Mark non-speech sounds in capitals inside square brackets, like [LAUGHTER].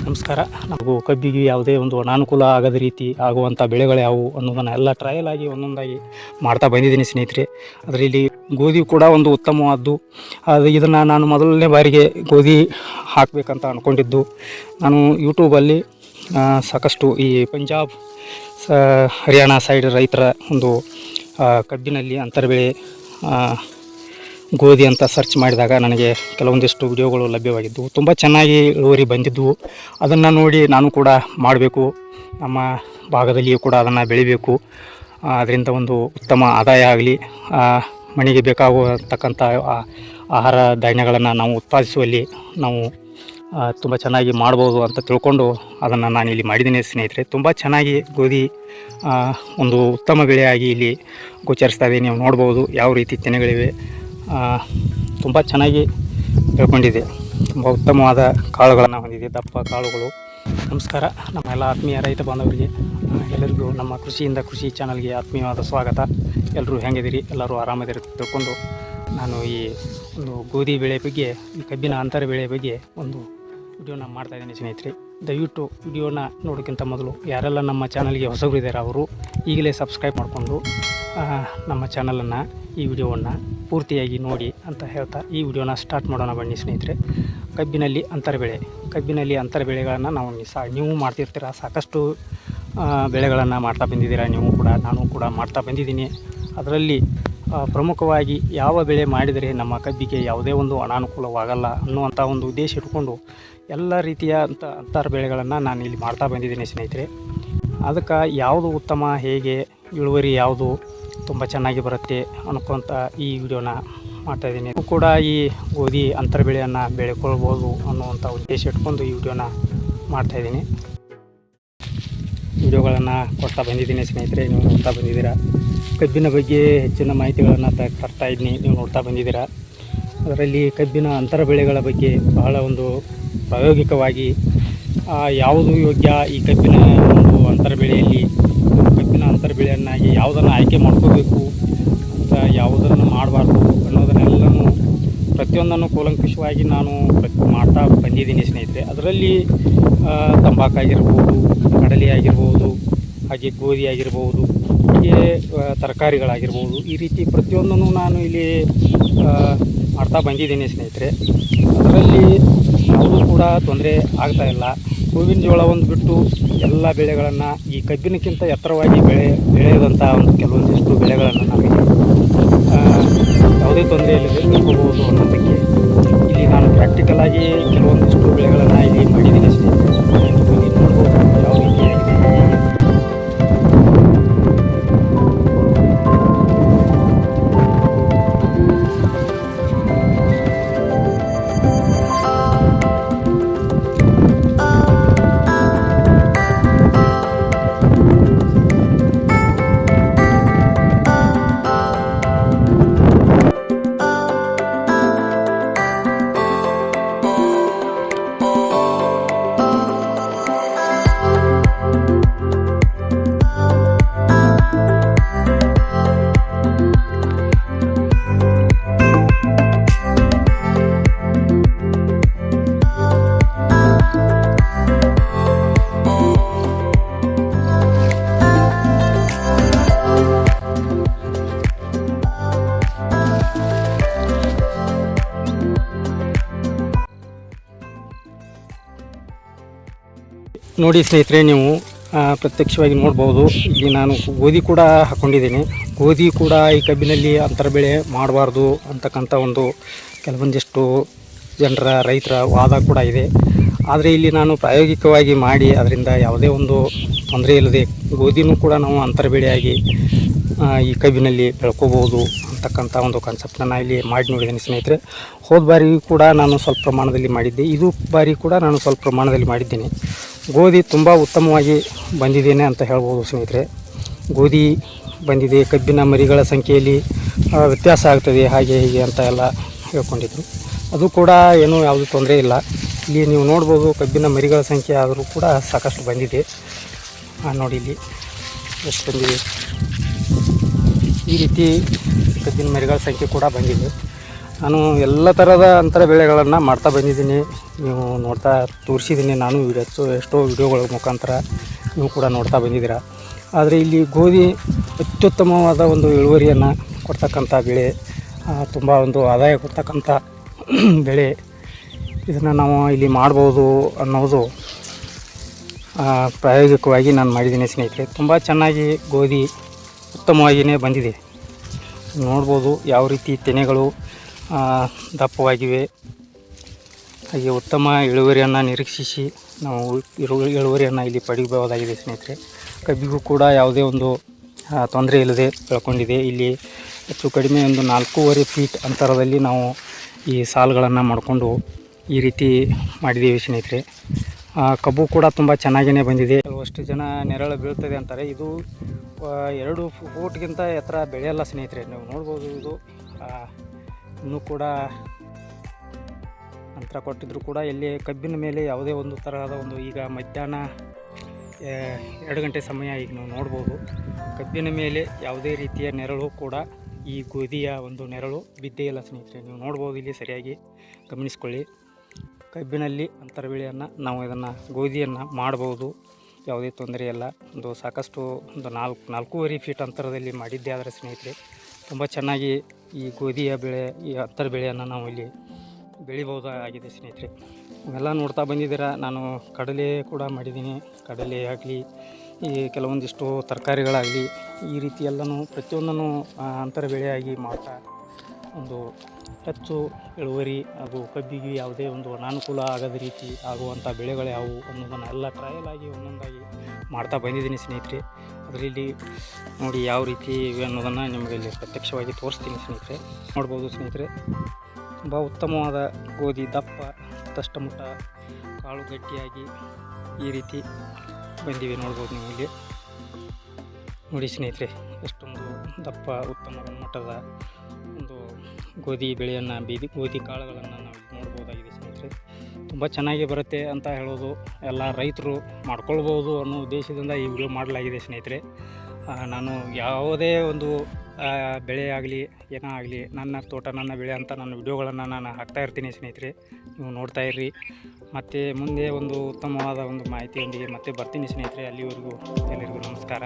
ನಮಸ್ಕಾರ. ನಮಗೂ ಕಬ್ಬಿಗೆ ಯಾವುದೇ ಒಂದು ಅನಾನುಕೂಲ ಆಗದ ರೀತಿ ಆಗುವಂಥ ಬೆಳೆಗಳು ಯಾವುವು ಅನ್ನೋದನ್ನು ಎಲ್ಲ ಟ್ರಯಲ್ ಆಗಿ ಒಂದೊಂದಾಗಿ ಮಾಡ್ತಾ ಬಂದಿದ್ದೀನಿ ಸ್ನೇಹಿತರೆ. ಅದರಲ್ಲಿ ಗೋಧಿ ಕೂಡ ಒಂದು ಉತ್ತಮವಾದ್ದು. ಅದು ಇದನ್ನು ನಾನು ಮೊದಲನೇ ಬಾರಿಗೆ ಗೋಧಿ ಹಾಕಬೇಕಂತ ಅಂದ್ಕೊಂಡಿದ್ದು ನಾನು ಯೂಟ್ಯೂಬಲ್ಲಿ ಸಾಕಷ್ಟು ಈ ಪಂಜಾಬ್ ಸ ಹರಿಯಾಣ ಸೈಡ್ ರೈತರ ಒಂದು ಕಬ್ಬಿನಲ್ಲಿ ಅಂತರ ಬೆಳೆ ಆ, ಗೋಧಿ ಅಂತ ಸರ್ಚ್ ಮಾಡಿದಾಗ ನನಗೆ ಕೆಲವೊಂದಿಷ್ಟು ವಿಡಿಯೋಗಳು ಲಭ್ಯವಾಗಿದ್ದವು. ತುಂಬ ಚೆನ್ನಾಗಿ ಇಳುವರಿ ಬಂದಿದ್ದವು. ಅದನ್ನು ನೋಡಿ ನಾನು ಕೂಡ ಮಾಡಬೇಕು. ನಮ್ಮ ಭಾಗದಲ್ಲಿಯೂ ಕೂಡ ಅದನ್ನು ಬೆಳಿಬೇಕು. ಅದರಿಂದ ಒಂದು ಉತ್ತಮ ಆದಾಯ ಆಗಲಿ. ಮನೆಗೆ ಆ- ಆಹಾರ ಧಾನ್ಯಗಳನ್ನು ನಾವು ಉತ್ಪಾದಿಸುವಲ್ಲಿ ನಾವು ತುಂಬ ಚೆನ್ನಾಗಿ ಮಾಡ್ಬೋದು ಅಂತ ತಿಳ್ಕೊಂಡು ಅದನ್ನು ನಾನು ಇಲ್ಲಿ ಮಾಡಿದ್ದೀನಿ ಸ್ನೇಹಿತರೆ. ತುಂಬ ಚೆನ್ನಾಗಿ ಗೋಧಿ ಒಂದು ಉತ್ತಮ ಬೆಳೆಯಾಗಿ ಇಲ್ಲಿ ಗೋಚರಿಸ್ತಾ ಇದೆ. ನೀವು ನೋಡ್ಬೋದು ಯಾವ ರೀತಿ ತೆನೆಗಳಿವೆ. ತುಂಬ ಚೆನ್ನಾಗಿ ಬೆಳ್ಕೊಂಡಿದೆ ತುಂಬ ಉತ್ತಮವಾದ ಕಾಳುಗಳನ್ನು ಹೊಂದಿದೆ, ದಪ್ಪ ಕಾಳುಗಳು. ನಮಸ್ಕಾರ. ನಮ್ಮ ಎಲ್ಲ ಆತ್ಮೀಯ ರೈತ ಬಾಂಧವರಿಗೆ ಎಲ್ಲರಿಗೂ ನಮ್ಮ ಕೃಷಿಯಿಂದ ಕೃಷಿ ಚಾನಲ್ಗೆ ಆತ್ಮೀಯವಾದ ಸ್ವಾಗತ. ಎಲ್ಲರೂ ಹೆಂಗಿದ್ದೀರಿ? ಎಲ್ಲರೂ ಆರಾಮದಿರಿ ತಿಳ್ಕೊಂಡು ನಾನು ಈ ಒಂದು ಗೋಧಿ ಬೆಳೆ ಬಗ್ಗೆ, ಈ ಕಬ್ಬಿನ ಅಂತರ ಬೆಳೆ ಬಗ್ಗೆ ಒಂದು ವಿಡಿಯೋನ ಮಾಡ್ತಾ ಇದ್ದೀನಿ ಸ್ನೇಹಿತರೆ. ದಯವಿಟ್ಟು ವಿಡಿಯೋನ ನೋಡೋಕ್ಕಿಂತ ಮೊದಲು ಯಾರೆಲ್ಲ ನಮ್ಮ ಚಾನಲ್ಗೆ ಹೊಸಬರಿದ್ದಾರೆ ಅವರು ಈಗಲೇ ಸಬ್ಸ್ಕ್ರೈಬ್ ಮಾಡಿಕೊಂಡು ನಮ್ಮ ಚಾನಲನ್ನು, ಈ ವಿಡಿಯೋವನ್ನು ಪೂರ್ತಿಯಾಗಿ ನೋಡಿ ಅಂತ ಹೇಳ್ತಾ ಈ ವಿಡಿಯೋನ ಸ್ಟಾರ್ಟ್ ಮಾಡೋಣ ಬನ್ನಿ ಸ್ನೇಹಿತರೆ. ಕಬ್ಬಿನಲ್ಲಿ ಅಂತರ ಬೆಳೆ ಕಬ್ಬಿನಲ್ಲಿ ಅಂತರ ಬೆಳೆಗಳನ್ನು ನಾವು ನಿ- ಸಾ ನೀವು ಮಾಡ್ತಿರ್ತೀರ? ಸಾಕಷ್ಟು ಬೆಳೆಗಳನ್ನು ಮಾಡ್ತಾ ಬಂದಿದ್ದೀರಾ? ನೀವು ಕೂಡ, ನಾನು ಕೂಡ ಮಾಡ್ತಾ ಬಂದಿದ್ದೀನಿ. ಅದರಲ್ಲಿ ಪ್ರಮುಖವಾಗಿ ಯಾವ ಬೆಳೆ ಮಾಡಿದರೆ ನಮ್ಮ ಕಬ್ಬಿಗೆ ಯಾವುದೇ ಒಂದು ಅನಾನುಕೂಲವಾಗಲ್ಲ ಅನ್ನುವಂಥ ಒಂದು ಉದ್ದೇಶ ಇಟ್ಕೊಂಡು ಎಲ್ಲ ರೀತಿಯ ಅಂತ ಅಂತರ ಬೆಳೆಗಳನ್ನು ನಾನು ಇಲ್ಲಿ ಮಾಡ್ತಾ ಬಂದಿದ್ದೀನಿ ಸ್ನೇಹಿತರೆ. ಅದಕ್ಕೆ ಯಾವುದು ಉತ್ತಮ? ಹೇಗೆ? ಇಳುವರಿ ಯಾವುದು? ತುಂಬ ಚೆನ್ನಾಗಿ ಬರುತ್ತೆ ಅನ್ಕೊಂತ ಈ ವಿಡಿಯೋನ ಮಾಡ್ತಾಯಿದ್ದೀನಿ ಕೂಡ ಈ ಗೋಧಿ ಅಂತರ ಬೆಳೆಯನ್ನು ಬೆಳೆಕೊಳ್ಬೋದು ಅನ್ನುವಂಥ ಉದ್ದೇಶ ಇಟ್ಕೊಂಡು ಈ ವಿಡಿಯೋನ ಮಾಡ್ತಾಯಿದ್ದೀನಿ ವಿಡಿಯೋಗಳನ್ನು ಕೊಡ್ತಾ ಬಂದಿದ್ದೀನಿ ಸ್ನೇಹಿತರೆ, ನೀವು ನೋಡ್ತಾ ಬಂದಿದ್ದೀರಾ? ಕಬ್ಬಿನ ಬಗ್ಗೆ ಹೆಚ್ಚಿನ ಮಾಹಿತಿಗಳನ್ನು ತರ್ತಾ ಇದ್ದೀನಿ, ನೀವು ನೋಡ್ತಾ ಬಂದಿದ್ದೀರಾ? ಅದರಲ್ಲಿ ಕಬ್ಬಿನ ಅಂತರ ಬೆಳೆಗಳ ಬಗ್ಗೆ ಬಹಳ ಒಂದು ಪ್ರಾಯೋಗಿಕವಾಗಿ ಯಾವುದು ಯೋಗ್ಯ ಈ ಕಬ್ಬಿನ ಒಂದು ಅಂತರ ಬೆಳೆಯಲ್ಲಿ ಅಂತರ ಬೆಳೆಯನ್ನಾಗಿ ಯಾವುದನ್ನು ಆಯ್ಕೆ ಮಾಡ್ಕೋಬೇಕು ಅಂತ ಯಾವುದನ್ನು ಮಾಡಬಾರ್ದು ಅನ್ನೋದನ್ನೆಲ್ಲನೂ ಪ್ರತಿಯೊಂದನ್ನು ಕೂಲಂಕುಷವಾಗಿ ನಾನು ಮಾಡ್ತಾ ಬಂದಿದ್ದೀನಿ ಸ್ನೇಹಿತರೆ. ಅದರಲ್ಲಿ ತಂಬಾಕಾಗಿರ್ಬೋದು, ಕಡಲೆ ಆಗಿರ್ಬೋದು, ಹಾಗೆ ಗೋಧಿ ಆಗಿರ್ಬೋದು, ಹೀಗೆ ತರಕಾರಿಗಳಾಗಿರ್ಬೋದು, ಈ ರೀತಿ ಪ್ರತಿಯೊಂದನ್ನು ನಾನು ಇಲ್ಲಿ ಮಾಡ್ತಾ ಬಂದಿದ್ದೀನಿ ಸ್ನೇಹಿತರೆ. ಅದರಲ್ಲಿ ಯಾವುದೂ ಕೂಡ ತೊಂದರೆ ಆಗ್ತಾಯಿಲ್ಲ ಹೂವಿನ ಜೋಳ ಒಂದು ಬಿಟ್ಟು ಎಲ್ಲ ಬೆಳೆಗಳನ್ನು ಈ ಕಬ್ಬಿನಕ್ಕಿಂತ ಎತ್ತರವಾಗಿ ಬೆಳೆ ಬೆಳೆಯದಂಥ ಒಂದು ಕೆಲವೊಂದಿಷ್ಟು ಬೆಳೆಗಳನ್ನು ನಮಗೆ ಯಾವುದೇ ತೊಂದರೆ ಇಲ್ಲದೆ ಅನ್ನೋದಕ್ಕೆ ಇಲ್ಲಿ ನಾನು ಪ್ರಾಕ್ಟಿಕಲ್ ಆಗಿ ಕೆಲವೊಂದಿಷ್ಟು ಬೆಳೆಗಳನ್ನು ಇಲ್ಲಿ ಮಾಡಿದ್ದೀನಿ ಸ್ನೇಹಿತರೆ ನೋಡಿ ಸ್ನೇಹಿತರೆ, ನೀವು ಪ್ರತ್ಯಕ್ಷವಾಗಿ ನೋಡ್ಬೋದು. ಇಲ್ಲಿ ನಾನು ಗೋಧಿ ಕೂಡ ಹಾಕ್ಕೊಂಡಿದ್ದೀನಿ ಗೋಧಿ ಕೂಡ ಈ ಕಬ್ಬಿನಲ್ಲಿ ಅಂತರ ಬೆಳೆ ಮಾಡಬಾರ್ದು ಅಂತಕ್ಕಂಥ ಒಂದು ಕೆಲವೊಂದಿಷ್ಟು ಜನರ, ರೈತರ ವಾದ ಕೂಡ ಇದೆ. ಆದರೆ ಇಲ್ಲಿ ನಾನು ಪ್ರಾಯೋಗಿಕವಾಗಿ ಮಾಡಿ ಅದರಿಂದ ಯಾವುದೇ ಒಂದು ತೊಂದರೆ ಇಲ್ಲದೆ ಗೋಧಿನೂ ಕೂಡ ನಾವು ಅಂತರ ಬೆಳೆಯಾಗಿ ಈ ಕಬ್ಬಿನಲ್ಲಿ ಬೆಳ್ಕೋಬೋದು ಅಂತಕ್ಕಂಥ ಒಂದು ಕಾನ್ಸೆಪ್ಟನ್ನು ಇಲ್ಲಿ ಮಾಡಿ ನೋಡಿದ್ದೀನಿ ಸ್ನೇಹಿತರೆ. ಹೋದ ಬಾರಿ ಕೂಡ ನಾನು ಸ್ವಲ್ಪ ಪ್ರಮಾಣದಲ್ಲಿ ಮಾಡಿದ್ದೆ. ಇದು ಬಾರಿ ಕೂಡ ನಾನು ಸ್ವಲ್ಪ ಪ್ರಮಾಣದಲ್ಲಿ ಮಾಡಿದ್ದೀನಿ. ಗೋಧಿ ತುಂಬ ಉತ್ತಮವಾಗಿ ಬಂದಿದ್ದೇನೆ ಅಂತ ಹೇಳ್ಬೋದು ಸ್ನೇಹಿತರೆ. ಗೋಧಿ ಬಂದಿದೆ, ಕಬ್ಬಿನ ಮರಿಗಳ ಸಂಖ್ಯೆಯಲ್ಲಿ ವ್ಯತ್ಯಾಸ ಆಗ್ತದೆ, ಹಾಗೆ ಹೀಗೆ ಅಂತ ಎಲ್ಲ ಹೇಳ್ಕೊಂಡಿದ್ರು. ಅದು ಕೂಡ ಏನೂ ಯಾವುದೂ ತೊಂದರೆ ಇಲ್ಲ. ಇಲ್ಲಿ ನೀವು ನೋಡ್ಬೋದು ಕಬ್ಬಿನ ಮರಿಗಳ ಸಂಖ್ಯೆ ಆದರೂ ಕೂಡ ಸಾಕಷ್ಟು ಬಂದಿದೆ. ನೋಡಿ ಇಲ್ಲಿ ಎಷ್ಟು ಬಂದಿದೆ ಈ ರೀತಿ ಕಬ್ಬಿನ ಮರಿಗಳ ಸಂಖ್ಯೆ ಕೂಡ ಬಂದಿದೆ. ನಾನು ಎಲ್ಲ ಥರದ ಅಂತರ ಬೆಳೆಗಳನ್ನು ಮಾಡ್ತಾ ಬಂದಿದ್ದೀನಿ. ನೀವು ನೋಡ್ತಾ ತೋರಿಸಿದ್ದೀನಿ ನಾನು ಎಷ್ಟೋ ಎಷ್ಟೋ ವಿಡಿಯೋಗಳ ಮುಖಾಂತರ ನೀವು ಕೂಡ ನೋಡ್ತಾ ಬಂದಿದ್ದೀರಾ. ಆದರೆ ಇಲ್ಲಿ ಗೋಧಿ ಅತ್ಯುತ್ತಮವಾದ ಒಂದು ಇಳುವರಿಯನ್ನು ಕೊಡ್ತಕ್ಕಂಥ ಬೆಳೆ ತುಂಬ ಒಂದು ಆದಾಯ ಕೊಡ್ತಕ್ಕಂಥ [CLEARS THROAT] ಬೆಳೆ. ಇದನ್ನು ನಾವು ಇಲ್ಲಿ ಮಾಡ್ಬೋದು ಅನ್ನೋದು ಪ್ರಾಯೋಗಿಕವಾಗಿ ನಾನು ಮಾಡಿದ್ದೀನಿ ಸ್ನೇಹಿತರೆ. ತುಂಬ ಚೆನ್ನಾಗಿ ಗೋಧಿ ಉತ್ತಮವಾಗಿಯೇ ಬಂದಿದೆ. ನೋಡ್ಬೋದು ಯಾವ ರೀತಿ ತೆನೆಗಳು ದಪ್ಪವಾಗಿವೆ. ಹಾಗೆ ಉತ್ತಮ ಇಳುವರಿಯನ್ನು ನಿರೀಕ್ಷಿಸಿ ನಾವು ಇಳುವರಿಯನ್ನು ಇಲ್ಲಿ ಪಡೆಯಬಹುದಾಗಿದೆ ಸ್ನೇಹಿತರೆ. ಕಬ್ಬಿಗೂ ಕೂಡ ಯಾವುದೇ ಒಂದು ತೊಂದರೆ ಇಲ್ಲದೆ ಬೆಳ್ಕೊಂಡಿದೆ. ಇಲ್ಲಿ ಹೆಚ್ಚು ಕಡಿಮೆ ಒಂದು ನಾಲ್ಕೂವರೆ ಫೀಟ್ ಅಂತರದಲ್ಲಿ ನಾವು ಈ ಸಾಲುಗಳನ್ನು ಮಾಡಿಕೊಂಡು ಈ ರೀತಿ ಮಾಡಿದ್ದೀವಿ ಸ್ನೇಹಿತರೆ. ಕಬ್ಬು ಕೂಡ ತುಂಬ ಚೆನ್ನಾಗಿಯೇ ಬಂದಿದೆ. ಅಷ್ಟು ಜನ ನೆರಳು ಬೀಳ್ತದೆ ಅಂತಾರೆ. ಇದು ಎರಡು ಫೂಟ್ಗಿಂತ ಎತ್ತರ ಬೆಳೆಯಲ್ಲ ಸ್ನೇಹಿತರೆ. ನೀವು ನೋಡ್ಬೋದು ಇದು ಇನ್ನೂ ಕೂಡ ಅಂತರ ಕೊಟ್ಟಿದ್ರು ಕೂಡ ಇಲ್ಲಿ ಕಬ್ಬಿನ ಮೇಲೆ ಯಾವುದೇ ಒಂದು ತರಹದ ಒಂದು ಈಗ ಮಧ್ಯಾಹ್ನ ಎರಡು ಗಂಟೆ ಸಮಯ ಈಗ ನಾವು ನೋಡ್ಬೋದು. ಕಬ್ಬಿನ ಮೇಲೆ ಯಾವುದೇ ರೀತಿಯ ನೆರಳು ಕೂಡ ಈ ಗೋಧಿಯ ಒಂದು ನೆರಳು ಬಿದ್ದೇ ಇಲ್ಲ ಸ್ನೇಹಿತರೆ. ನೀವು ನೋಡ್ಬೋದು ಇಲ್ಲಿ ಸರಿಯಾಗಿ ಗಮನಿಸ್ಕೊಳ್ಳಿ. ಕಬ್ಬಿನಲ್ಲಿ ಅಂತರ ಬೆಳೆಯನ್ನು ನಾವು ಇದನ್ನು ಗೋಧಿಯನ್ನು ಮಾಡ್ಬೋದು. ಯಾವುದೇ ತೊಂದರೆ ಇಲ್ಲ ಒಂದು ಸಾಕಷ್ಟು ಒಂದು ನಾಲ್ಕು, ನಾಲ್ಕೂವರೆ ಫೀಟ್ ಅಂತರದಲ್ಲಿ ಮಾಡಿದ್ದೇ ಆದರೆ ಸ್ನೇಹಿತರೆ ತುಂಬ ಚೆನ್ನಾಗಿ ಈ ಗೋಧಿಯ ಬೆಳೆ, ಈ ಅಂತರ ಬೆಳೆಯನ್ನು ನಾವು ಇಲ್ಲಿ ಬೆಳಿಬೋದಾಗಿದೆ ಸ್ನೇಹಿತರೆ. ಇವೆಲ್ಲ ನೋಡ್ತಾ ಬಂದಿದ್ದೀರಾ? ನಾನು ಕಡಲೆ ಕೂಡ ಮಾಡಿದ್ದೀನಿ. ಕಡಲೆ ಆಗಲಿ, ಈ ಕೆಲವೊಂದಿಷ್ಟು ತರಕಾರಿಗಳಾಗಲಿ, ಈ ರೀತಿ ಎಲ್ಲನೂ ಪ್ರತಿಯೊಂದನ್ನು ಅಂತರ ಬೆಳೆಯಾಗಿ ಮಾಡ್ತಾ ಒಂದು ಹೆಚ್ಚು ಇಳುವರಿ ಹಾಗೂ ಕಬ್ಬಿಗೆ ಯಾವುದೇ ಒಂದು ಅನಾನುಕೂಲ ಆಗದ ರೀತಿ ಆಗುವಂಥ ಬೆಳೆಗಳು ಯಾವುವು ಅನ್ನೋದನ್ನು ಎಲ್ಲ ಟ್ರಯಲ್ ಆಗಿ ಒಂದೊಂದಾಗಿ ಮಾಡ್ತಾ ಬಂದಿದ್ದೀನಿ ಸ್ನೇಹಿತರೆ. ಅದರಲ್ಲಿ ನೋಡಿ ಯಾವ ರೀತಿ ಇವೆ ಅನ್ನೋದನ್ನು ನಿಮಗೆ ಇಲ್ಲಿ ಪ್ರತ್ಯಕ್ಷವಾಗಿ ತೋರಿಸ್ತೀನಿ ಸ್ನೇಹಿತರೆ. ನೋಡ್ಬೋದು ಸ್ನೇಹಿತರೆ, ತುಂಬ ಉತ್ತಮವಾದ ಗೋಧಿ ದಪ್ಪ ತಷ್ಟಮುಟ್ಟ ಕಾಳು ಗಟ್ಟಿಯಾಗಿ ಈ ರೀತಿ ಬಂದಿವೆ ನೋಡ್ಬೋದು ನೀವು ಇಲ್ಲಿ. ನೋಡಿ ಸ್ನೇಹಿತರೆ, ಎಷ್ಟೊಂದು ದಪ್ಪ, ಉತ್ತಮ, ಮಟ್ಟದ ಒಂದು ಗೋಧಿ ಬೆಳೆಯನ್ನು ಬೀದಿ, ಗೋಧಿ ಕಾಳುಗಳನ್ನು ನಾವು ತುಂಬ ಚೆನ್ನಾಗಿ ಬರುತ್ತೆ ಅಂತ ಹೇಳೋದು ಎಲ್ಲ ರೈತರು ಮಾಡ್ಕೊಳ್ಬೋದು ಅನ್ನೋ ಉದ್ದೇಶದಿಂದ ಈ ವಿಡಿಯೋ ಮಾಡಲಾಗಿದೆ ಸ್ನೇಹಿತರೆ. ನಾನು ಯಾವುದೇ ಒಂದು ಬೆಳೆ ಆಗಲಿ, ಏನೋ ಆಗಲಿ, ನನ್ನ ತೋಟ, ನನ್ನ ಬೆಳೆ ಅಂತ ನನ್ನ ವಿಡಿಯೋಗಳನ್ನು ನಾನು ಹಾಕ್ತಾ ಇರ್ತೀನಿ ಸ್ನೇಹಿತರೆ. ನೀವು ನೋಡ್ತಾ ಇರ್ರಿ. ಮತ್ತು ಮುಂದೆ ಒಂದು ಉತ್ತಮವಾದ ಒಂದು ಮಾಹಿತಿಯೊಂದಿಗೆ ಮತ್ತೆ ಬರ್ತೀನಿ ಸ್ನೇಹಿತರೆ. ಅಲ್ಲಿವರೆಗೂ ಎಲ್ಲರಿಗೂ ನಮಸ್ಕಾರ.